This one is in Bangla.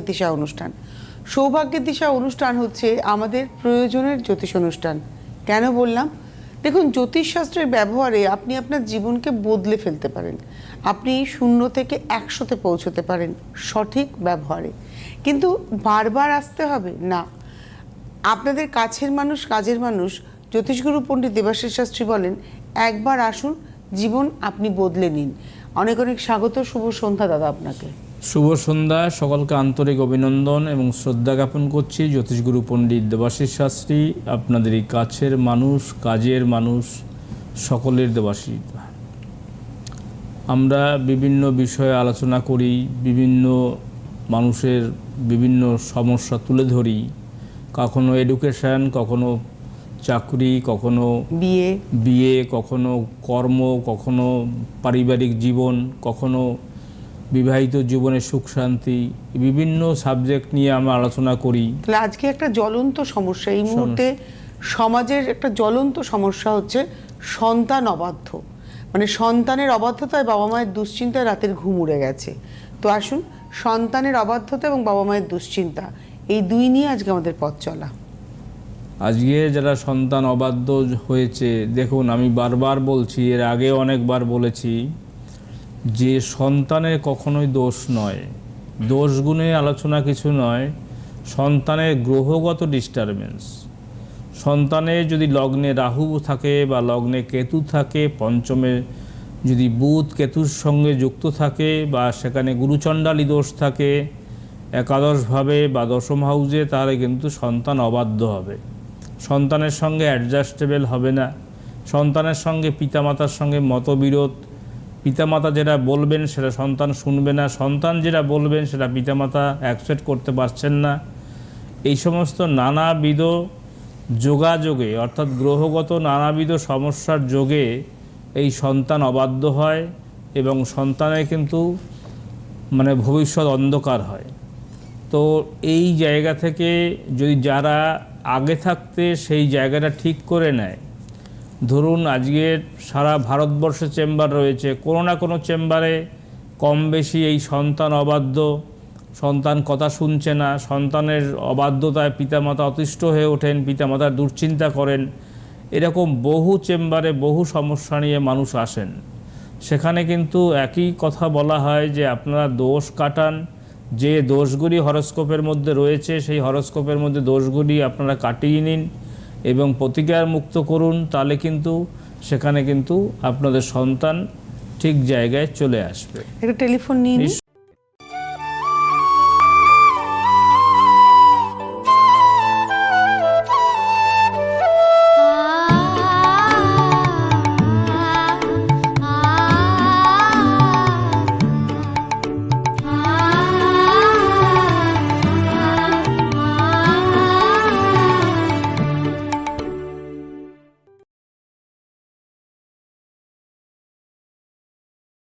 দিশা অনুষ্ঠান। সৌভাগ্যের দিশা অনুষ্ঠান হচ্ছে আমাদের প্রয়োজনের জ্যোতিষ অনুষ্ঠান। কেন বললাম? দেখুন, জ্যোতিষশাস্ত্রের ব্যবহারে আপনি আপনার জীবনকে বদলে ফেলতে পারেন। আপনি শূন্য থেকে একশোতে পৌঁছতে পারেন সঠিক ব্যবহারে। কিন্তু বারবার আসতে হবে? না। আপনাদের কাছের মানুষ, কাজের মানুষ, জ্যোতিষগুরু পণ্ডিত দেবাশিস শাস্ত্রী বলেন, একবার আসুন, জীবন আপনি বদলে নিন। অনেক অনেক স্বাগত, শুভ সন্ধ্যা দাদা আপনাকে। শুভ সন্ধ্যা সকলকে আন্তরিক অভিনন্দন এবং শ্রদ্ধা জ্ঞাপন করছি জ্যোতিষগুরু পণ্ডিত দেবাশিস শাস্ত্রী আপনাদের এই কাছের মানুষ কাজের মানুষ সকলের দেবাশিস। আমরা বিভিন্ন বিষয়ে আলোচনা করি বিভিন্ন মানুষের বিভিন্ন সমস্যা তুলে ধরি কখনো এডুকেশান কখনো চাকরি কখনো বিয়ে। বিয়ে কখনো কর্ম কখনো পারিবারিক জীবন কখনো বিবাহিত জীবনের সুখ শান্তি বিভিন্ন সাবজেক্ট নিয়ে আমরা আলোচনা করি। তাহলে আজকে একটা জ্বলন্ত সমস্যা এই মুহূর্তে সমাজের একটা জ্বলন্ত সমস্যা হচ্ছে সন্তান অবাধ্য। মানে সন্তানের অবাধ্যতায় বাবা মায়ের দুশ্চিন্তায় রাতের ঘুম উড়ে গেছে। তো আসুন সন্তানের অবাধ্যতা এবং বাবা মায়ের দুশ্চিন্তা এই দুই নিয়ে আজকে আমাদের পথ চলা। আজকে যারা সন্তান অবাধ্য হয়েছে দেখুন আমি বারবার বলছি এর আগে অনেকবার বলেছি যে সন্তানের কখনোই দোষ নয়। দোষ গুণে আলোচনা কিছু নয়, সন্তানের গ্রহগত ডিস্টারবেন্স সন্তানের যদি লগ্নে রাহু থাকে বা লগ্নে কেতু থাকে, পঞ্চমে যদি বুধ কেতুর সঙ্গে যুক্ত থাকে বা সেখানে গুরুচণ্ডালী দোষ থাকে, একাদশভাবে বা দশম হাউজে তাহলে কিন্তু সন্তান অবাধ্য হবে। সন্তানের সঙ্গে অ্যাডজাস্টেবল হবে না। সন্তানের সঙ্গে পিতামাতার সঙ্গে মতবিরোধ পিতামাতা যেটা বলবেন সেটা সন্তান শুনবে না, সন্তান যেটা বলবেন সেটা পিতামাতা অ্যাকসেপ্ট করতে পারছেন না। এই সমস্ত নানাবিধ যোগাযোগে, অর্থাৎ গ্রহগত নানাবিধ সমস্যার যোগে এই সন্তান অবাধ্য হয় এবং সন্তানের কিন্তু মানে ভবিষ্যৎ অন্ধকার হয়। তো এই জায়গা থেকে যদি যারা আগে থাকতে সেই জায়গাটা ঠিক করে নেয় ধরুন আজকে সারা ভারতবর্ষে চেম্বার রয়েছে, কোনো না কোনো চেম্বারে কম বেশি এই সন্তান অবাধ্য, সন্তান কথা শুনছে না, সন্তানের অবাধ্যতায় পিতামাতা অতিষ্ঠ হয়ে ওঠেন, পিতামাতার দুশ্চিন্তা করেন, এরকম বহু চেম্বারে বহু সমস্যা নিয়ে মানুষ আসেন। সেখানে কিন্তু একই কথা বলা হয় যে আপনারা দোষ কাটান, যে দোষগুলি হরস্কোপের মধ্যে রয়েছে সেই হরস্কোপের মধ্যে দোষগুলি আপনারা কাটিয়ে নিন এবং প্রতিকার মুক্ত করুন, তাহলে কিন্তু সেখানে কিন্তু আপনাদের সন্তান ঠিক জায়গায় চলে আসবে একটা টেলিফোন নিয়ে।